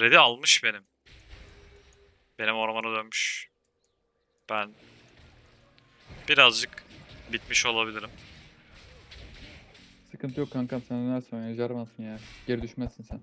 Red'i almış benim. Benim ormana dönmüş. Ben birazcık bitmiş olabilirim. Sıkıntı yok kankam sen önersin oyna. Jarvansın ya. Geri düşmezsin sen.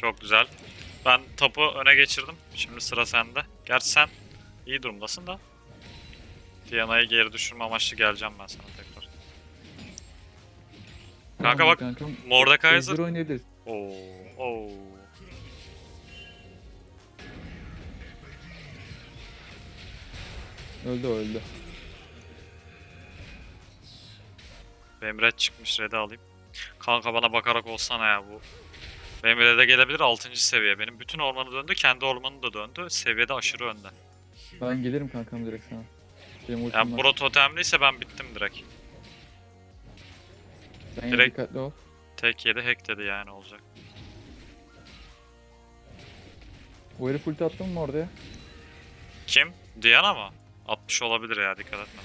Çok güzel. Ben topu öne geçirdim. Şimdi sıra sende. Gerçi sen iyi durumdasın da. Diana'yı geri düşürme amaçlı geleceğim ben sana tekrar. Kanka bak kankam. Mordekaiser. Oynayabiliriz. Oo, oo. Öldü o öldü. Benim red çıkmış red'i alayım. Kanka bana bakarak olsana ya bu. Benim red'e gelebilir 6. seviye. Benim bütün ormanı döndü. Kendi ormanı da döndü. Seviyede aşırı önde. Ben gelirim kankam direkt sana. Benim ultim Yani var. bro totemliyse ben bittim direkt. Sen yine direkt- dikkatli ol. Tek yedi hack dedi yani olacak. Bu herif ulti attın mı oraya? Kim? Diana mı? 60 olabilir ya dikkat etme.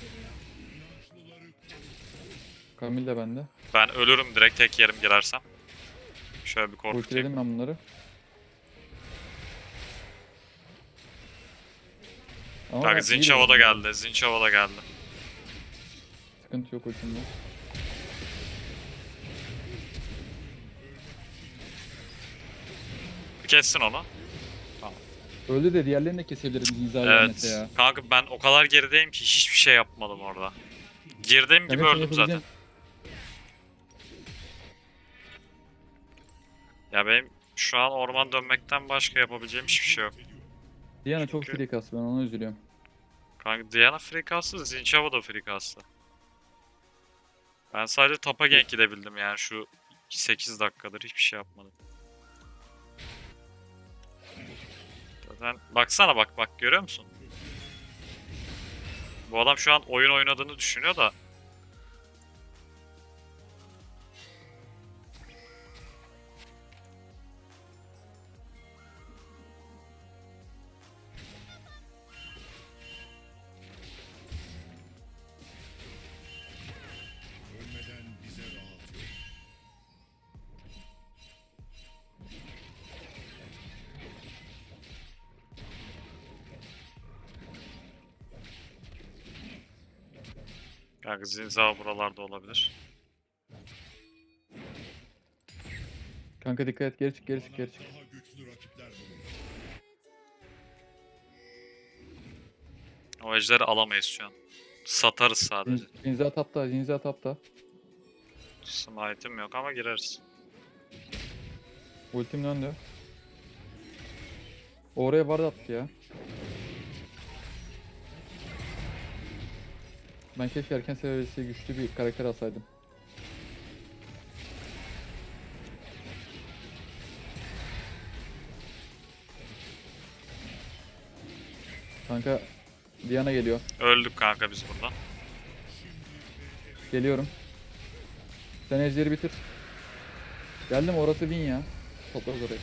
Kamil de bende. Ben ölürüm direkt tek yerim girersem. Şöyle bir korkutayım. Ultiledim ben bunları. Ama Kanka ben Zinchava da iyiyim. geldi. Zinchava da geldi. Sıkıntı yok ultimde. Kessin onu. Öldü de diğerlerini de kesebiliriz Nizar Evet. mesela. Kanka ben o kadar gerideyim ki hiçbir şey yapmadım orada. Girdiğim gibi sen öldüm zaten. Ya benim şu an orman dönmekten başka yapabileceğim hiçbir şey yok. Diana çok Çünkü- free kastı ben ona üzülüyorum. Kanka Diana frikası, Zinchava da frikası. Ben sadece tapa gank gidebildim yani şu 8 dakikadır hiçbir şey yapmadım. Zaten baksana bak bak görüyor musun? Bu adam şu an oyun oynadığını düşünüyor da kanka Zinzao buralarda olabilir. Kanka dikkat et geri çık geri çık geri çık. Daha güçlü rakipler buluyor. O ejderi alamayız şu an. Satarız sadece. Zin- Zinza tapta Zinza tapta. Smite'im yok ama gireriz. Ultim döndü. Oraya var attı ya. Ben keşke erken seviyesi güçlü bir karakter alsaydım. Kanka Diana geliyor. Öldük kanka biz burada. Geliyorum. Sen ejderi bitir. Geldim orası win ya. Toplarız orayı.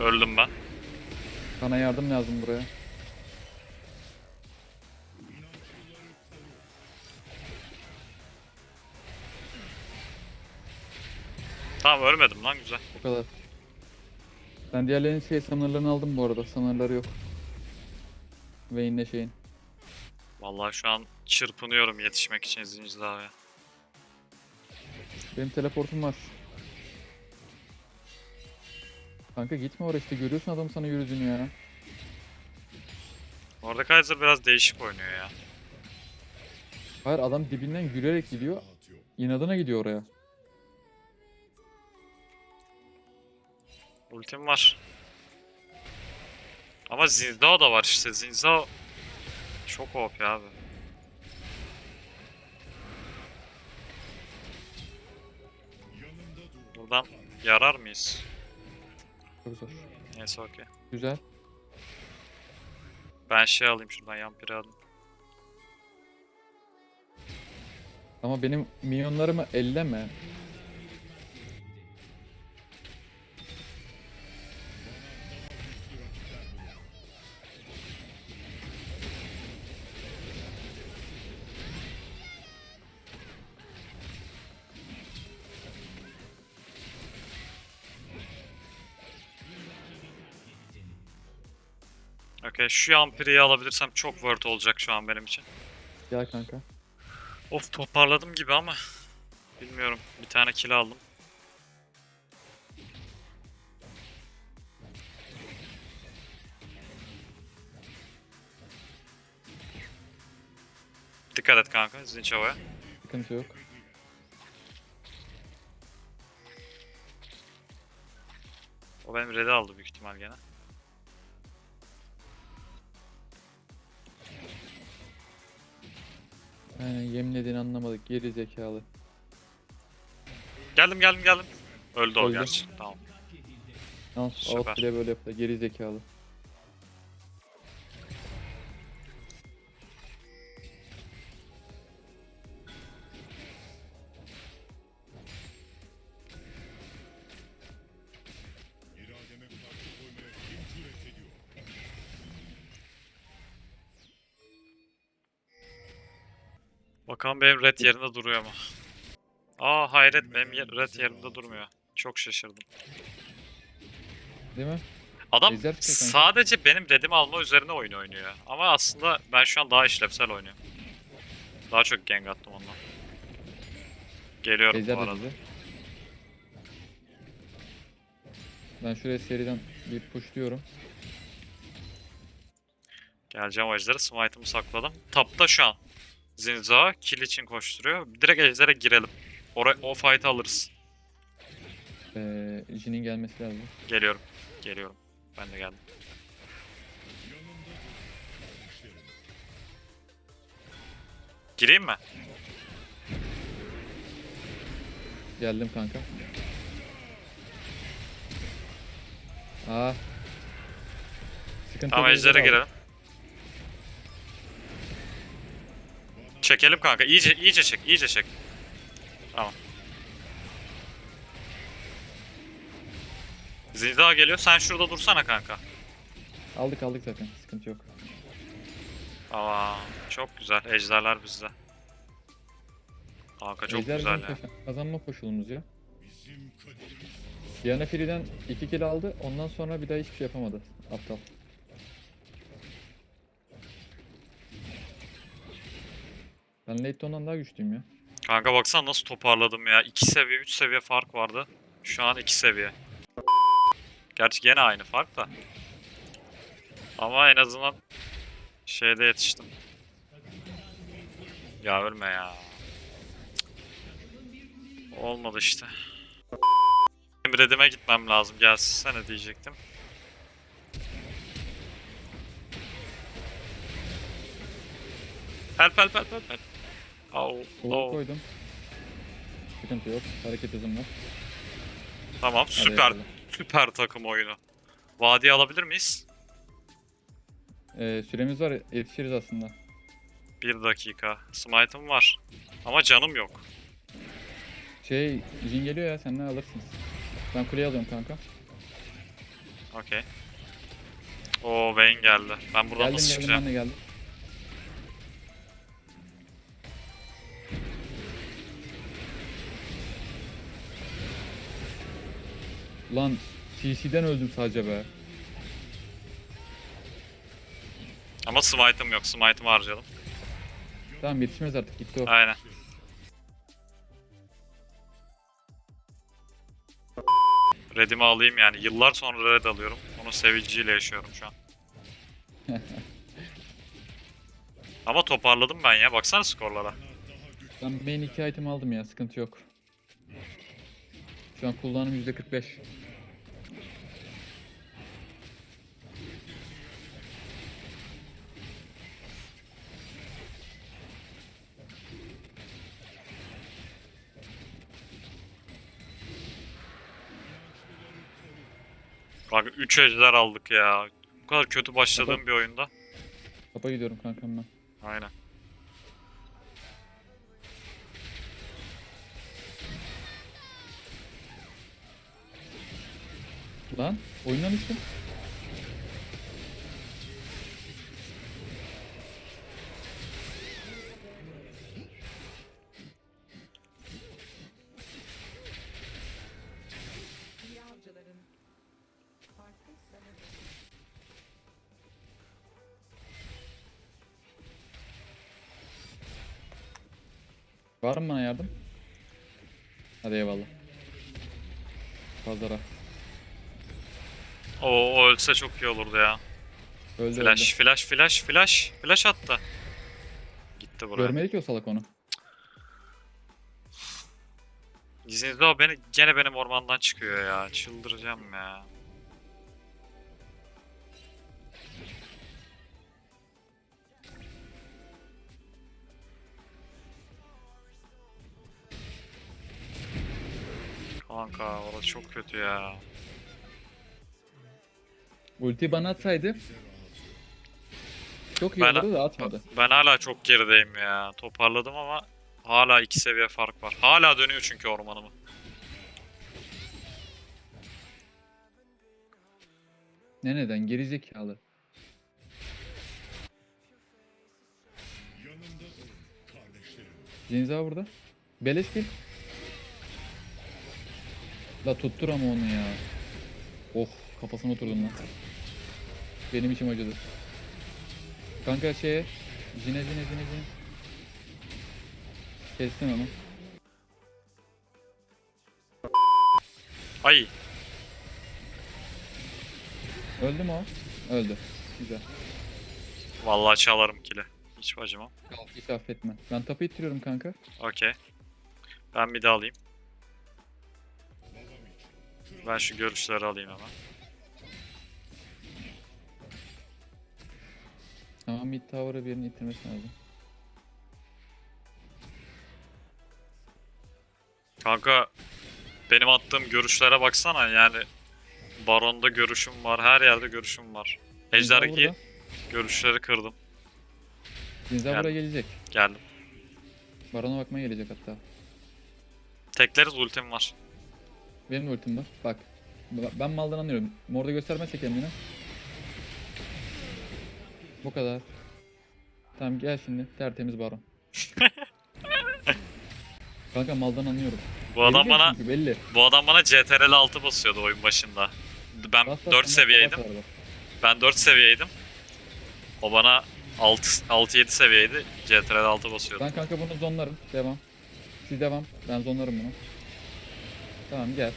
Öldüm ben. Sana yardım lazım buraya. Tamam ölmedim lan güzel. O kadar. Ben diğerlerinin şey summoner'larını aldım bu arada. Summoner'ları yok. Vayne'le şeyin. Vallahi şu an çırpınıyorum yetişmek için Zincir Dave'ye. Benim teleportum var. Kanka gitme oraya işte görüyorsun adam sana yürüdüğünü ya. Orada Kaiser biraz değişik oynuyor ya. Hayır adam dibinden yürüyerek gidiyor. İnadına gidiyor oraya. Ultim var. Ama Zinzao da var işte. Zinzao çok OP abi. Buradan yarar mıyız? Zor. Neyse okey. Güzel. Ben şey alayım şuradan yampiri alayım. Ama benim minyonlarımı elleme. Okey şu yampiriyi alabilirsem çok worth olacak şu an benim için. Gel kanka. Of toparladım gibi ama bilmiyorum. Bir tane kill aldım. Dikkat et kanka Zinçava'ya. Sıkıntı yok. O benim red'i aldı büyük ihtimal gene. Aynen yemlediğini anlamadık. Geri zekalı. Geldim geldim geldim. Öldü o Öldü. gerçi. Tamam. Al, Süper. out bile böyle yaptı. Geri zekalı. Bakalım benim red yerinde duruyor mu? Aa hayret benim yer- red yerimde durmuyor. Çok şaşırdım. Değil mi? Adam Ezer çıkıyor kanka. sadece benim redimi alma üzerine oyun oynuyor. Ama aslında ben şu an daha işlevsel oynuyorum. Daha çok gank attım ondan. Geliyorum Ejder bu de arada. bizi. Ben şuraya seriden bir pushluyorum. Geleceğim o ejderi. Smite'ımı sakladım. Tapta şu an. Zinza kill için koşturuyor. Direkt ejdere girelim. Oraya, o fight'ı alırız. Ee, Jin'in gelmesi lazım. Geliyorum. Geliyorum. Ben de geldim. Gireyim mi? Geldim kanka. Aa. Sıkıntı Tamam yok, girelim. Çekelim kanka. İyice iyice çek. iyice çek. Tamam. Zinza geliyor. Sen şurada dursana kanka. Aldık aldık zaten. Sıkıntı yok. Aa, çok güzel. Ejderler bizde. Kanka çok Ejder güzel bizim ya. koşu- kazanma koşulumuz ya. Diana Free'den 2 kill aldı. Ondan sonra bir daha hiçbir şey yapamadı. Aptal. Ben late ondan daha güçlüyüm ya. Kanka baksana nasıl toparladım ya. 2 seviye, 3 seviye fark vardı. Şu an 2 seviye. Gerçi gene aynı fark da. Ama en azından şeyde yetiştim. Ya ölme ya. Olmadı işte. Redime gitmem lazım. Gelsene diyecektim. Help help help help. help. Au, Soğuk au. koydum. Sıkıntı yok. Hareket hızım var. Tamam süper yapalım. süper takım oyunu. Vadi alabilir miyiz? Ee, süremiz var. Yetişiriz aslında. Bir dakika. Smite'ım var. Ama canım yok. Şey, Jin geliyor ya. Sen ne alırsın? Ben kuleyi alıyorum kanka. Okey. Oo Vayne geldi. Ben buradan geldim nasıl geldim çıkacağım? ben de geldim. Lan CC'den öldüm sadece be. Ama smite'ım yok. Smite'ımı harcadım. Tamam yetişmez artık gitti o. Aynen. Red'imi alayım yani. Yıllar sonra red alıyorum. Onun sevinciyle yaşıyorum şu an. Ama toparladım ben ya. Baksana skorlara. Ben main 2 item aldım ya sıkıntı yok. Şu an kullanım %45. Kanka 3 ejder aldık ya. Bu kadar kötü başladığım bir oyunda. Kapa gidiyorum kankam ben. Aynen. Lan oyundan düştüm. Var mı bana yardım? Hadi eyvallah. Pazara. O, o ölse çok iyi olurdu ya. Öldü Flash, öldü. flash, flash, flash. Flash attı. Gitti buraya. Görmedi ki o salak onu. Gizli o beni gene benim ormandan çıkıyor ya. Çıldıracağım ya. Kanka orası çok kötü ya. Ulti bana atsaydı çok iyi Ben- olurdu da atmadı. Ben hala çok gerideyim ya. Toparladım ama hala iki seviye fark var. Hala dönüyor çünkü ormanımı. Ne neden? Gerizekalı. Cenza burada. Beleş gel. La tuttur ama onu ya. Oh kafasına oturdum lan. Benim içim acıdı. Kanka şeye. Jine jine jine jine. Kestim onu. Ay Öldü mü o? Öldü. Güzel. vallahi çalarım kili. Hiç acımam. Kalk hiç affetme. Ben tapu ittiriyorum kanka. Okey. Ben bir de alayım. Ben şu görüşleri alayım hemen. Tamam mid tower'ı birini ittirmesi lazım. Kanka benim attığım görüşlere baksana yani Baron'da görüşüm var, her yerde görüşüm var. Ejder'deki burada. görüşleri kırdım. Geldim. buraya gelecek. Geldim. Baron'a bakmaya gelecek hatta. Tekleriz ultim var. Benim de ultim var. Bak. Ben maldan anlıyorum. Morda göstermezse kendini. Bu kadar. Tamam gel şimdi. Tertemiz baron. Kanka maldan anlıyorum. Bu adam Belli bana çünkü belli. bu adam bana CTRL 6 basıyordu oyun başında. Ben Bas, bas, 4 bas, seviyeydim. bas, bas, bas. Ben 4 seviyeydim. O bana 6 6 7 seviyeydi. CTRL 6 basıyordu. Ben kanka bunu zonlarım. Devam. Siz devam. Ben zonlarım bunu. Tamam gel.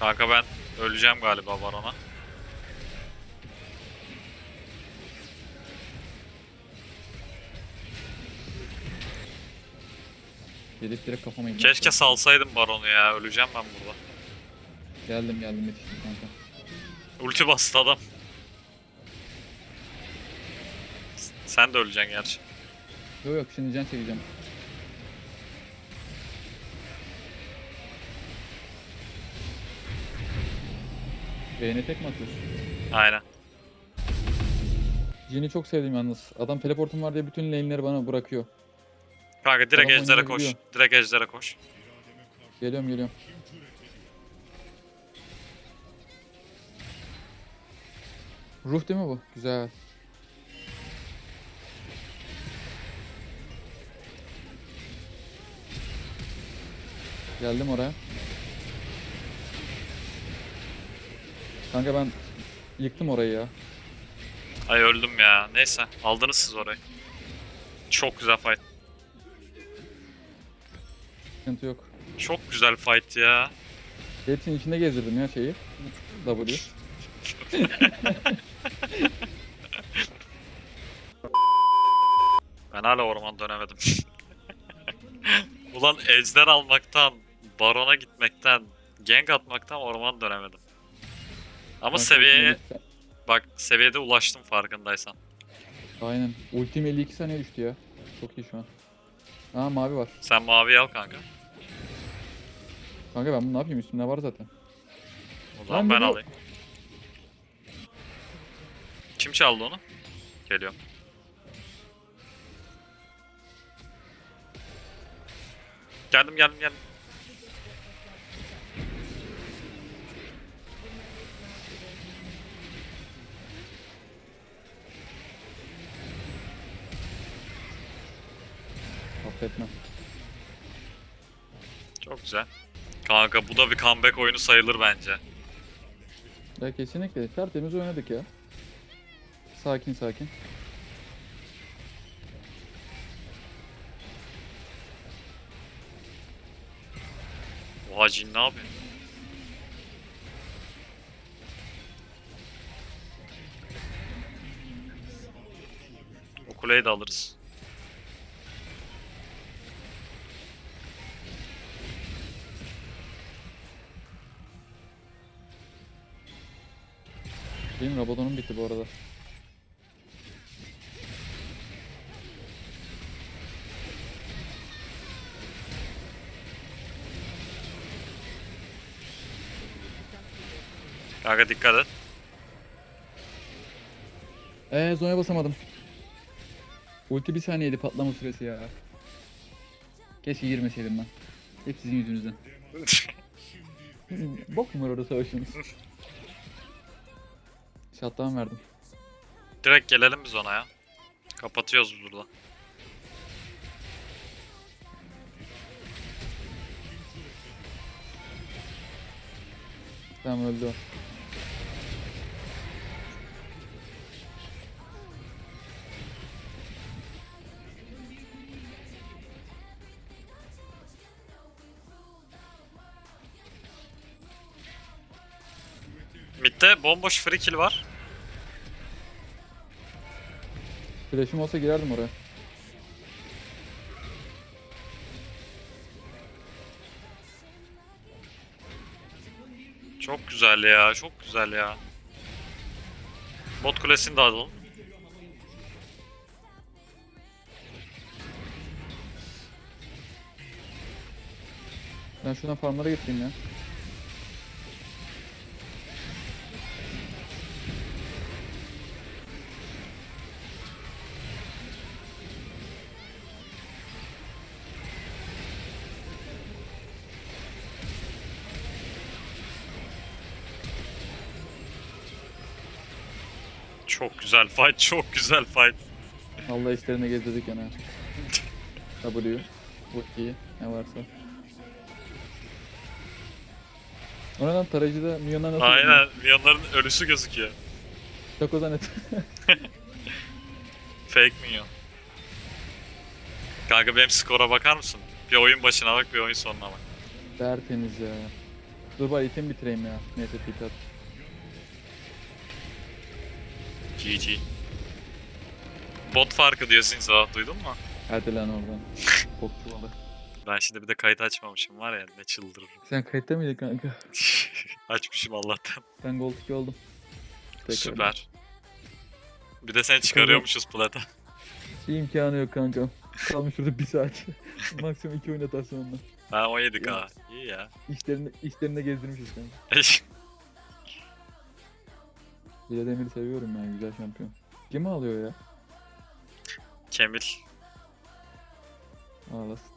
Kanka ben öleceğim galiba Baron'a. Gelip direkt kafama gidiyor. Keşke salsaydım Baron'u ya. Öleceğim ben burada. Geldim geldim yetiştim kanka. Ulti bastı adam. Sen de öleceksin gerçi. Yok yok şimdi can çekeceğim. Beğene tek mi atıyorsun? Aynen. Jin'i çok sevdim yalnız. Adam teleportum var diye bütün lane'leri bana bırakıyor. Kanka direkt Adam ejdere koş. oynayabiliyor. Direkt ejdere koş. Geliyorum geliyorum. Ruh değil mi bu? Güzel. Geldim oraya. Kanka ben yıktım orayı ya. Ay öldüm ya. Neyse aldınız siz orayı. Çok güzel fight. Sıkıntı yok. Çok güzel fight ya. Hepsinin içinde gezdirdim ya şeyi. W. Ben hala orman dönemedim. Ulan ejder almaktan, barona gitmekten, gank atmaktan orman dönemedim. Ama seviyeye, ultim 52 bak seviyede ulaştım farkındaysan. Aynen. Ultim 52 saniye düştü ya. Çok iyi şu an. Aa mavi var. Sen mavi al kanka. Kanka ben bunu ne yapayım üstümde var zaten. O zaman Lan ben bu- alayım. Kim çaldı onu? Geliyorum. Geldim geldim geldim. Affetmem. Çok güzel. Kanka bu da bir comeback oyunu sayılır bence. Ya kesinlikle. Tertemiz oynadık ya. Sakin sakin. Oha cin ne yapıyor? O kuleyi de alırız. Benim Rabadon'um bitti bu arada. Kanka dikkat et. Eee Zonya basamadım. Ulti bir saniyeydi patlama süresi ya. Keşke girmeseydim ben. Hep sizin yüzünüzden. Bok mu orada savaşınız? Shutdown verdim. Direkt gelelim biz ona ya. Kapatıyoruz burada. Tamam öldü o. Mid'de bomboş free kill var. Flash'ım olsa girerdim oraya. Çok güzel ya, çok güzel ya. Bot kulesini de alalım. Ben şuradan farmlara getireyim ya. Güzel fight, çok güzel fight. Allah işlerine gezdirdik yana. W. İyi. Ne varsa. Oradan tarayıcıda milyonlar nasıl Aynen, milyonların ölüsü gözüküyor. Çok o zannet. Fake minyon. Kanka benim skora bakar mısın? Bir oyun başına bak, bir oyun sonuna bak. Tertemiz ya. Dur bari item bitireyim ya. Neyse TP at. GG. Bot farkı diyorsun sabah duydun mu? Hadi lan oradan. Bok çuvalı. Ben şimdi bir de kayıt açmamışım var ya ne çıldırırım. Sen kayıtta mıydın kanka? Açmışım Allah'tan. Ben gold 2 oldum. Tekrar. Süper. Bir de seni çıkarıyormuşuz plata. İmkanı yok kanka. Kalmış şurada bir saat. Maksimum 2 oyun atarsın onunla. Ha 17k. İyi ya. İşlerini, işlerinde gezdirmişiz kanka. Bile Demir'i seviyorum ya güzel şampiyon. Kimi alıyor ya? Kemil. Ağlasın.